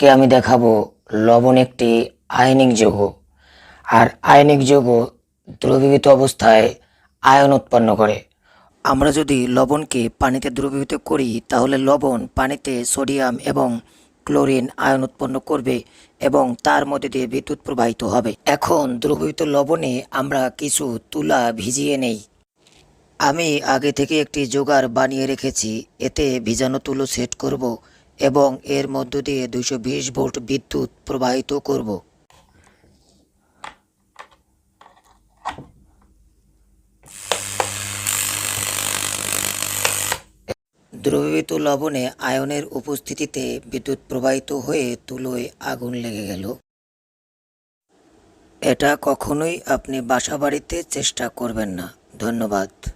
কে আমি দেখাবো? লবণ একটি আয়নিক যৌগ। আর আয়নিক যৌগ দ্রবীভূত অবস্থায় আয়ন উৎপন্ন করে। আমরা যদি লবণকে পানিতে দ্রবীভূত করি, তাহলে লবণ পানিতে সোডিয়াম এবং ক্লোরিন আয়ন উৎপন্ন করবে এবং তার মধ্যে দিয়ে বিদ্যুৎ প্রবাহিত হবে। এখন দ্রবীভূত লবণে আমরা কিছু তুলা ভিজিয়ে নেই। আমি আগে থেকে একটি জোগাড় বানিয়ে রেখেছি। এতে ভিজানো তুলো সেট করব। এবং এর মধ্য দিয়ে বিশ ভোল্ট বিদ্যুৎ প্রবাহিত করব। দ্রবীভূত লবণে আয়নের উপস্থিতিতে বিদ্যুৎ প্রবাহিত হয়ে তুলোয় আগুন লেগে গেল। এটা কখনোই আপনি বাসা বাড়িতে চেষ্টা করবেন না। ধন্যবাদ।